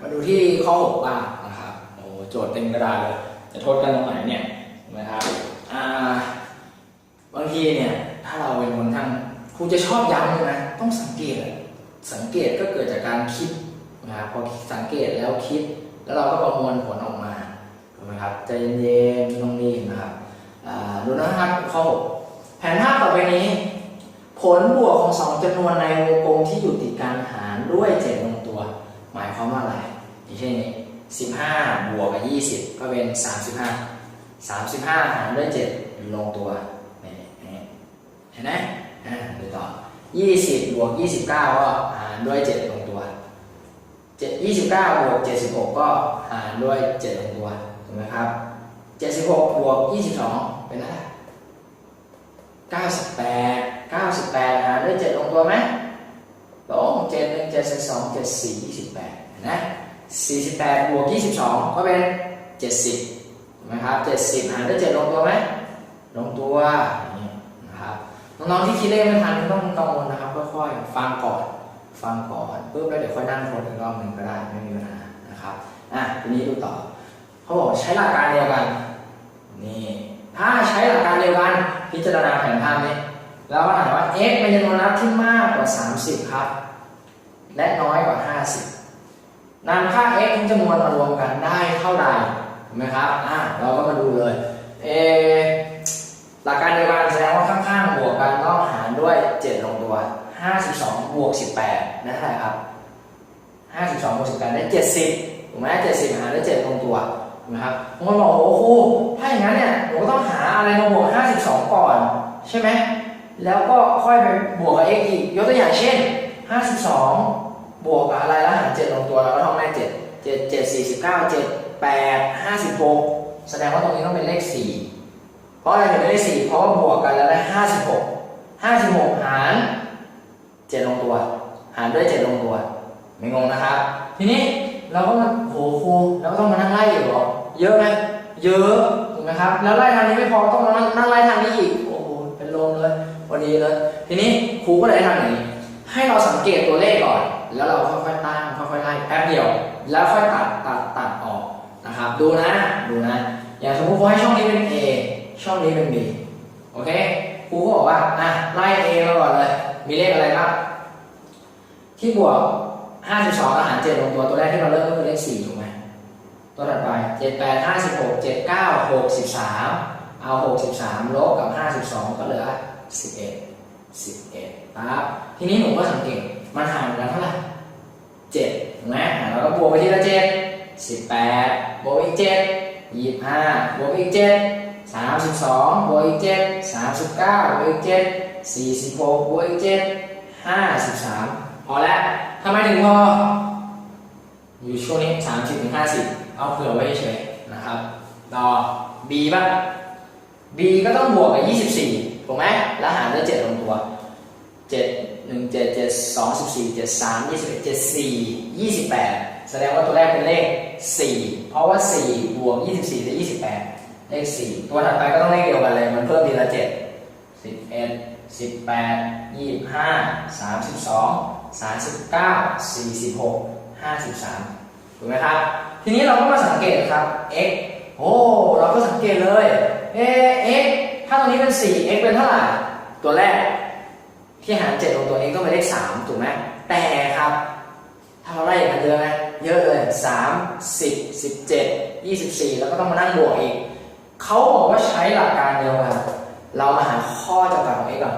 มาดูที่ข้อ6บ้างนะครับโอ้โจทย์เต็มกระดาษเลยจะโทษกันตรงไหนเนี่ยเห็นะครับอ่าบางทีเนี่ยถ้าเราเป็นคนทั้งครูจะชอบย้ำเลยนะต้องสังเกตสังเกตก็เกิดจากการคิดนะครับพอสังเกตแล้วคิด แล้วเราก็ประมวลผลออกมาถูกไหมครับใจเย็นๆตรงนี้นะครับดูนะครับข้อ6แผนภาพต่อไปนี้ ผลบวกของสองจำนวนในวงกลมที่อยู่ติดกันหารด้วยเจ็ด ความว่าอะไรอย่างเช่นนี้สิบห้าบวกกับยี่สิบก็เป็นสามสิบห้าสามสิบห้าหารด้วยเจ็ดลงตัวนี่เห็นไหมอ่าดูต่อยี่สิบบวกยี่สิบเก้าก็หารด้วยเจ็ดลงตัวเจ็ดยี่สิบเก้าบวกเจ็ดสิบหกก็หารด้วยเจ็ดลงตัวถูกไหมครับเจ็ดสิบหกบวกยี่สิบสองเป็นอะไร98 98หารด้วย7ลงตัวไหมลง7 1 7 2 7 4 28เห็นไหม48บวก22 ก็เป็น 70ถูกไหมครับ70 หารด้วย7ลงตัวไหมลงตัวนะครับน้องๆที่คิดเลขไม่ทันไม่ต้องกังวลนะครับค่อยๆฟังก่อนฟังก่อนปุ๊บแล้วเดี๋ยวค่อยนั่งทดอีกรอบหนึ่งก็ได้ไม่มีปัญหานะครับอะทีนี้ดูต่อเขาบอกใช้หลักการเดียวกันนี่ถ้าใช้หลักการเดียวกัน พิจารณาแผนภาพนี้แล้วก็ถามว่า x เป็นจำนวนนับที่มากกว่า 30 ครับ และน้อยกว่า 50 นำค่า x ทั้งจำนวนมารวมกันได้เท่าใดถูกไหมครับอะเราก็มาดูเลยเอหลักการเดียวกันแสดงว่าข้างๆบวกกันต้องหารด้วย 7 ลงตัว 52 บวก 18นั่นเท่าไหร่ครับ 52 บวก 18 ได้ 70ถูกไหม70 หารด้วย7ลงตัวถูกไหมครับบางคนบอกโอ้โหถ้าอย่างนั้นเนี่ยหนูก็ต้องหาอะไรมาบวก 52 ก่อน ใช่ไหมแล้วก็ค่อยไปบวกกับ x อีกยกตัวอย่างเช่น 52 บวกกับอะไรแล้วหาร7ลงตัวเราก็ท่องได้7 7 7 49 7 8 56แสดงว่าตรงนี้ต้องเป็นเลข4เพราะอะไรถึงเป็นเลข4เพราะว่าบวกกันแล้วได้56 56หกห้าสิบหกหาร7ลงตัว หารด้วย7ลงตัว ไม่งงนะครับ ทีนี้เราก็มาโหครูเราก็ต้องมานั่งไล่อยู่หรอเยอะไหมเยอะถูกไหมครับ แล้วไล่ทางนี้ไม่พอต้องมานั่งไล่ทางนี้อีกโอ้โหเป็นลมเลยพอดีเลยทีนี้ครูก็เลยทำอย่างนี้ ให้เราสังเกตตัวเลขก่อน แล้วเราค่อยๆตั้งค่อยๆไล่แป๊บเดียว แล้วค่อยตัดตัดตัดออกนะครับ ดูนะดูนะ อย่างสมมติครูให้ช่องนี้เป็น A ช่องนี้เป็น B โอเคครูก็บอกว่าอะไล่ A มาก่อนเลย มีเลขอะไรบ้างที่บวก 52อาหาร7ลงตัวตัวแรกที่เราเริ่มก็คือเลข4ถูกไหมตัวถัดไป 7 8 56 7 9 63 เอา 63 ลบกับ 52 ก็เหลือ 11 11ปั๊บทีนี้หนูก็สังเกต มันห่างกันเท่าไหร่7ถูกไหมอะเราก็บวกไปทีละ7 18บวกอีก7 25บวกอีก7 32บวกอีก7 39บวกอีก7 46บวกอีก7 53พอแล้วทำไมถึงพออยู่ช่วงนี้30ถึง50เอาเผื่อไว้เฉยนะครับต่อ B บ้าง B ก็ต้องบวกกับ24ถูกไหมแล้วหารด้วย7ลงตัว 7 1 7 7 2 14 7 3 21 7 4 28 แสดงว่าตัวแรกเป็นเลข 4 เพราะว่า 4 บวก 24ได้28 เลข 4 ตัวถัดไปก็ต้องเลขเดียวกันเลย มันเพิ่มทีละ 7 11 18 25 32 39 46 53ถูกไหมครับ ทีนี้เราก็มาสังเกตครับ x โอ้ เราก็สังเกตเลย เอ๊ x ถ้าตรงนี้เป็น 4 x เป็นเท่าไหร่ ตัวแรก ที่หาร7ลงตัว x ต้องเป็นเลข3ถูกไหมแต่ครับถ้าเราไล่กันเยอะไหมเยอะเลย3 10 17 24แล้วก็ต้องมานั่งบวกอีกเขาบอกว่าใช้หลักการเดียวกันเรามาหาข้อจำกัดของ x ก่อน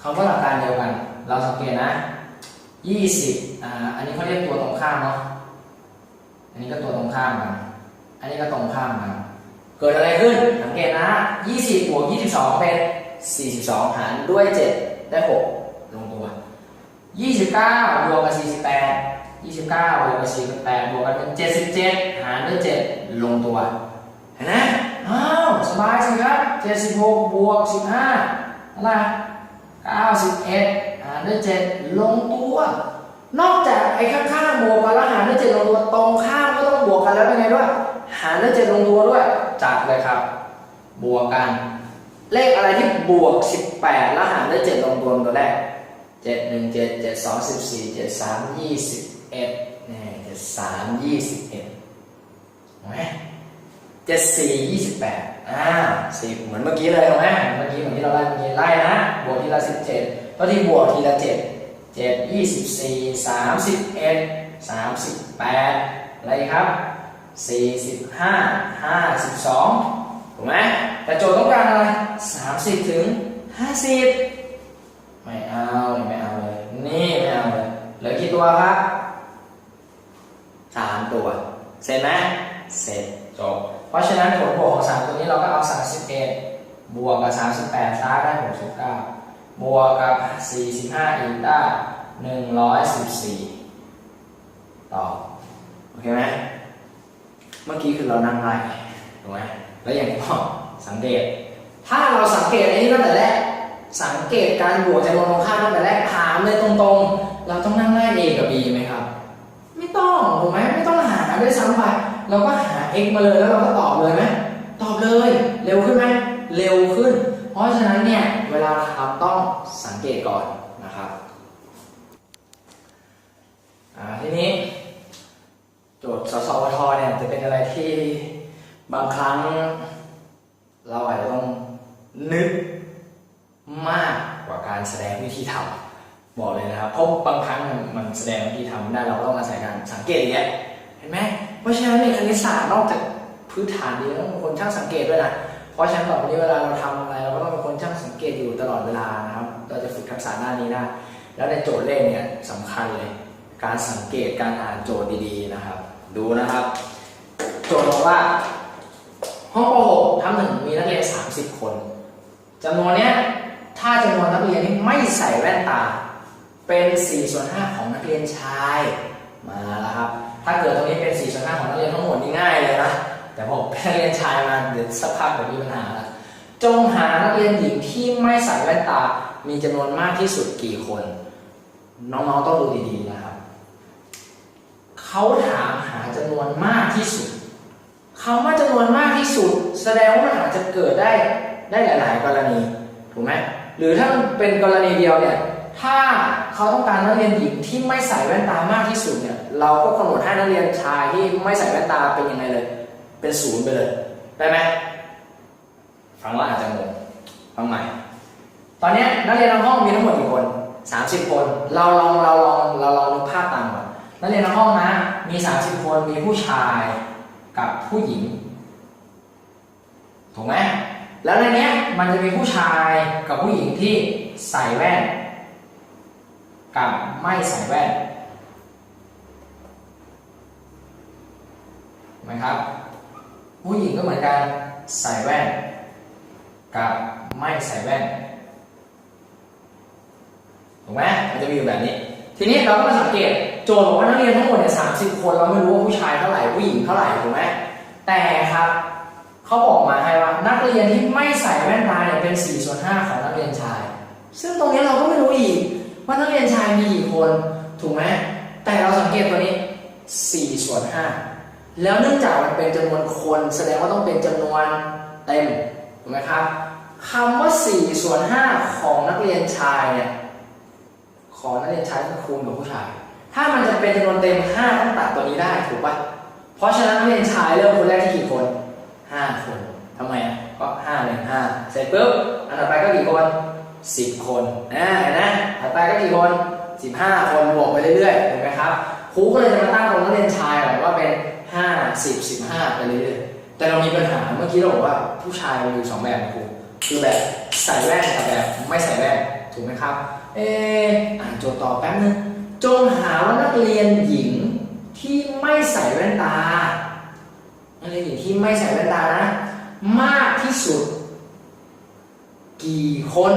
คำว่าหลักการเดียวกัน เราสังเกตนะ20อ่าอันนี้เขาเรียกตัวตรงข้ามเนาะอันนี้ก็ตัวตรงข้ามกันอันนี้ก็ตรงข้ามกันเกิดอะไรขึ้นสังเกตนะ 20บวก22 เป็น 42 หารด้วย 7 ได้6ลงตัว29บเก้าบวกกับ48 29บเก้าบวกกับ48บวกกันเป็น77หารด้วย7ลงตัว เห็นไหมอ้าวสบายสิครับ76บหกบวก15อะไร91หารด้วย7ลงตัว นอกจากไอ้ข้างๆบวกกันแล้วหารด้วย7ลงตัวตรงข้ามก็ต้องบวกกันแล้วเป็นไงด้วย หารด้วย7ลงตัวด้วยจัดเลยครับ บวกกัน เลขอะไรที่บวก 18 แล้วหารด้วย7ลงตัวตัวแรกเจ็ดหนึ่งเจ็ดเจ็ดสองสิบสี่เจ็ดสามยี่สิบเอ็ดนี่เจ็ดสามยี่สิบเอ็ดเห็นไหมเจ็ดสี่ยี่สิบแปดอ่าสิเหมือนเมื่อกี้เลยเห็นไหมเมื่อกี้เหมือนที่เราไล่เมื่อกี้ไล่นะ บวกทีละสิบเจ็ดก็ที่บวกทีละเจ็ดเจ็ดยี่สิบสี่สามสิบเอ็ดสามสิบแปดอะไรครับสี่สิบห้าห้าสิบสองถูกไหม 30 ถึง 50 ไม่เอาไม่เอาเลย นี่ไม่เอาเลย เหลือกี่ตัวครับ3ตัว เสร็จไหมเสร็จจบ เพราะฉะนั้นผลบวกของ 3 ตัวนี้เราก็เอา 31 บวกกับ 38ซ้าได้ 69 บวกกับ 45อีกได้ 114 ต่อ โอเคไหมเมื่อกี้คือเรานั่งไล่ถูกไหมแล้วอย่างที่บอกสังเกต ถ้าเราสังเกตอันนี้ตั้งแต่แรก สังเกตการบวกจำนวนตรงข้ามตั้งแต่แรกถามเลยตรงๆ เราต้องนั่งไล่ a กับ b ไหมครับ ไม่ต้องถูกไหมไม่ต้องหาด้วยซ้ำไปเราก็หา x มาเลยแล้วเราก็ตอบเลยไหมตอบเลย เร็วขึ้นไหมเร็วขึ้น เพราะฉะนั้นเนี่ยเวลาทำต้องสังเกตก่อนนะครับอ่าทีนี้ โจทย์สสวทเนี่ยจะเป็นอะไรที่บางครั้ง เราอาจจะต้องนึกมากกว่าการแสดงวิธีทำบอกเลยนะครับเพราะบางครั้งมันแสดงวิธีทำไม่ได้ เราต้องอาศัยการสังเกตอย่างเงี้ยเห็นไหมเพราะฉะนั้นในคณิตศาสตร์นอกจากพื้นฐานดีแล้วต้องเป็นคนช่างสังเกตด้วยนะเพราะฉะนั้นต่อไปนี้เวลาเราทำอะไรเราก็ต้องเป็นคนช่างสังเกตอยู่ตลอดเวลานะครับเราจะฝึกทักษะด้านนี้ได้แล้วในโจทย์เลขเนี่ยสำคัญเลย การสังเกตการอ่านโจทย์ดีๆนะครับ ดูนะครับ โจทย์บอกว่าห้องป .6 ทับหนึ่งมีนักเรียน 30 คนจำนวนเนี้ยถ้าจำนวนนักเรียนที่ไม่ใส่แว่นตา เป็น4ส่วน5ของนักเรียนชาย มาแล้วครับ ถ้าเกิดตรงนี้เป็น4ส่วน5ของนักเรียนทั้งหมดนี่ง่ายเลยนะ แต่พอเป็นนักเรียนชายมาเดี๋ยวสักพักเดี๋ยวมีปัญหาละจงหานักเรียนหญิงที่ไม่ใส่แว่นตา มีจำนวนมากที่สุดกี่คน น้องๆต้องดูดีๆนะครับ เขาถามหาจำนวนมากที่สุดคำว่าจำนวนมากที่สุด แสดงว่ามันอาจจะเกิดได้ได้หลาย ๆ กรณี ถูกไหมหรือถ้ามันเป็นกรณีเดียวเนี่ย ถ้าเขาต้องการนักเรียนหญิงที่ไม่ใส่แว่นตามากที่สุดเนี่ย เราก็กำหนดให้นักเรียนชายที่ไม่ใส่แว่นตาเป็นยังไงเลย เป็นศูนย์ไปเลย ได้ไหมฟังแล้วอาจจะงงฟังใหม่ ตอนนี้นักเรียนในห้องมีทั้งหมดกี่คน 30 คน เราลองเราลองเราลองนึกภาพตามก่อนนักเรียนในห้องนะ มี 30 คน มีผู้ชายกับผู้หญิง ถูกไหมแล้วในนี้มันจะมีผู้ชายกับผู้หญิงที่ใส่แว่น กับไม่ใส่แว่นถูกไหมครับ ผู้หญิงก็เหมือนกันใส่แว่น กับไม่ใส่แว่นถูกไหมมันจะมีอยู่แบบนี้ ทีนี้เราก็มาสังเกตโจทย์บอกว่านักเรียนทั้งหมดเนี่ยสาคนเราไม่รู้ว่าผู้ชายเท่าไหร่ผู้หญิงเท่าไหร่ถูกไหมแต่ครับเขาบอกมาให้ว่านักเรียนที่ไม่ใส่แว่นตาเนี่ยเป็น4ส่วน5ของนักเรียนชาย ซึ่งตรงนี้เราก็ไม่รู้อีกว่านักเรียน คนถูกไหมแต่เราสังเกตตัวนี้4ส่วน5แล้วเนื่องจากมันเป็นจำนวนคนแสดงว่าต้องเป็นจำนวนเต็มถูกไหมครับคำว่า4ส่วน5ของนักเรียนชายเนี่ยของนักเรียนชายก็คูณกับผู้ชาย ถ้ามันจะเป็นจำนวนเต็ม5ต้องตัดตัวนี้ได้ถูกปะเพราะฉะนั้นนักเรียนชายเริ่มคนแรกที่กี่คน 5 คนทำไมอะก็5หนึ่ง5เสร็จปุ๊บอันต่อไปก็กี่คน 10 คนอ่าเห็นไหมถัดไปก็กี่คน 15 คนบวกไปเรื่อยๆถูกไหมครับครูก็เลยจะมาตั้งตรงนักเรียนชายก่อว่าเป็น 5 10 15 ไปเรื่อยๆแต่เรามีปัญหาเมื่อกี้เราบอกว่าผู้ชายมีอยู่สองแบบครูคือแบบใส่แว่นกับแบบไม่ใส่แว่นถูกไหมครับ เอออ่านโจทย์ต่อแป๊บนึงจงหาว่านักเรียนหญิงที่ไม่ใส่แว่นตานักเรียนหญิงที่ไม่ใส่แว่นตานะ มากที่สุด กี่คน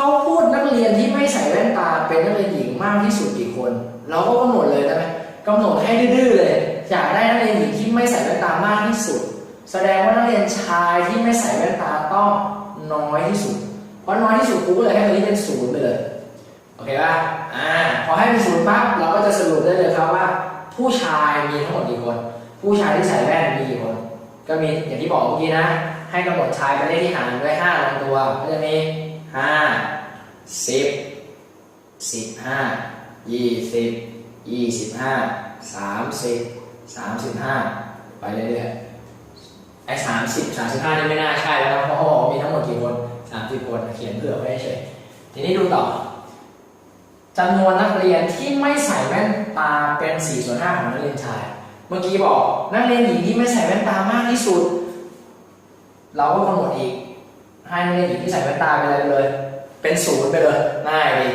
เขาพูดนักเรียนที่ไม่ใส่แว่นตาเป็นนักเรียนหญิงมากที่สุดกี่คน เราก็กำหนดเลยได้ไหมกำหนดให้ดื้อๆเลยอยากได้นักเรียนหญิงที่ไม่ใส่แว่นตามากที่สุด แสดงว่านักเรียนชายที่ไม่ใส่แว่นตาต้องน้อยที่สุด เพราะน้อยที่สุดครูก็เลยให้ตัวนี้เป็นศูนย์ไปเลยโอเคป่ะอ่าพอให้เป็นศูนย์ปั๊บเราก็จะสรุปได้เลยครับว่า ผู้ชายมีทั้งหมดกี่คน ผู้ชายที่ใส่แว่นมีกี่คน ก็มีอย่างที่บอกเมื่อกี้นะ ให้กำหนดชายเป็นเลขที่หารด้วย5ลงตัวก็จะมี 5 10สิบห้ายี่สิบยี่สิบห้าสามสิบสามสิบห้าไปเรื่อยๆไอ้สามสิบสามสิบห้านี่ไม่น่าใช่แล้วเพราะเขาบอกมีทั้งหมดกี่คนสามสิบคนเขียนเผื่อไว้เฉยทีนี้ดูต่อจำนวนนักเรียนที่ไม่ใส่แว่นตาเป็น4ส่วน5ของนักเรียนชาย เมื่อกี้บอกนักเรียนหญิงที่ไม่ใส่แว่นตามากที่สุด เราก็กำหนดอีก ให้นักเรียนหญิงที่ใส่แว่นตาไปเลยไปเลย เป็นศูนย์ไปเลยง่ายดี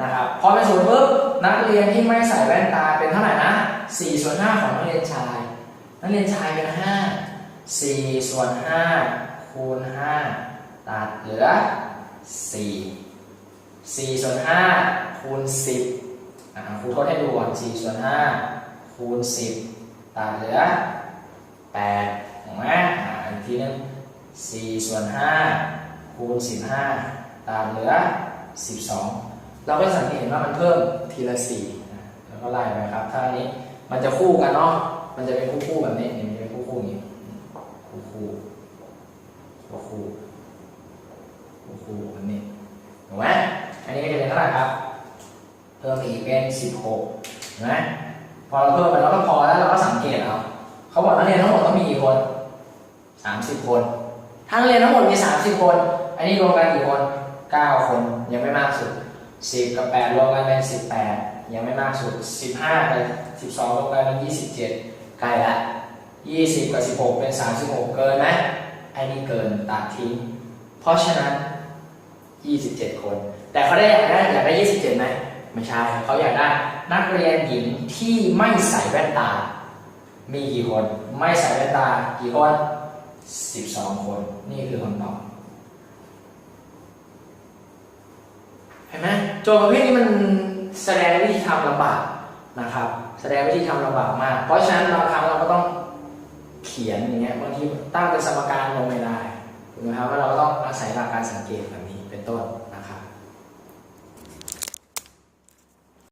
นะครับพอเป็นศูนย์ปุ๊บนักเรียนที่ไม่ใส่แว่นตาเป็นเท่าไหร่นะ4ส่วน5ของนักเรียนชาย นักเรียนชายเป็น 5 4ส่วน5คูณ5ตัดเหลือ 4 4ส่วน5คูณ 10อ่าครูทดให้ดูก่อน4ส่วน5คูณ 10 ตัดเหลือ8ถูกไหมอ่าอีกทีนึง 4 ส่วน 5 คูณ 15ตัดเหลือ 12 เราก็สังเกตเห็นว่ามันเพิ่มทีละ4นะแล้วก็ไล่ไปครับ ถ้าอันนี้มันจะคู่กันเนาะ มันจะเป็นคู่คู่ๆแบบนี้นี่มันจะเป็นคู่คู่ๆอย่างนี้คู่คู่คู่คู่คู่คู่แบบนี้ถูกไหมอันนี้ก็จะเป็นเท่าไหร่ครับ เพิ่มอีกเป็น 16เห็นไหมพอเราเพิ่มไปเราก็พอแล้วเราก็สังเกตเอาเขาบอกนักเรียนทั้งหมดต้องมีกี่คน 30 คน ถ้านักเรียนทั้งหมดมี 30 คน อันนี้รวมกันกี่คน 9 คนยังไม่มากสุด 10 กับ 8 รวมกันเป็น 18 ยังไม่มากสุด 15กับ12 รวมกันเป็น 27 ใกล้ละ 20 กับ 16 เป็น 36 เกินไหมอ้นี่เกินตัดทิ้ง เพราะฉะนั้น 27 คน แต่เขาได้อยากได้อยากได้ 27ไหมไม่ใช่เขาอยากได้นักเรียนหญิงที่ไม่ใส่แว่นตา มีกี่คน ไม่ใส่แว่นตากี่คน 12 คน นี่คือคำตอบเห็นไหมโจทย์ประเภทนี้มันแสดงวิธีทำลำบากนะครับ แสดงวิธีทำลำบากมาก เพราะฉะนั้นบางครั้งเราก็ต้องเขียนอย่างเงี้ยบางทีตั้งเป็นสมการลงไม่ได้ถูกไหมครับว่าเราก็ต้องอาศัยหลักการสังเกตแบบนี้เป็นต้น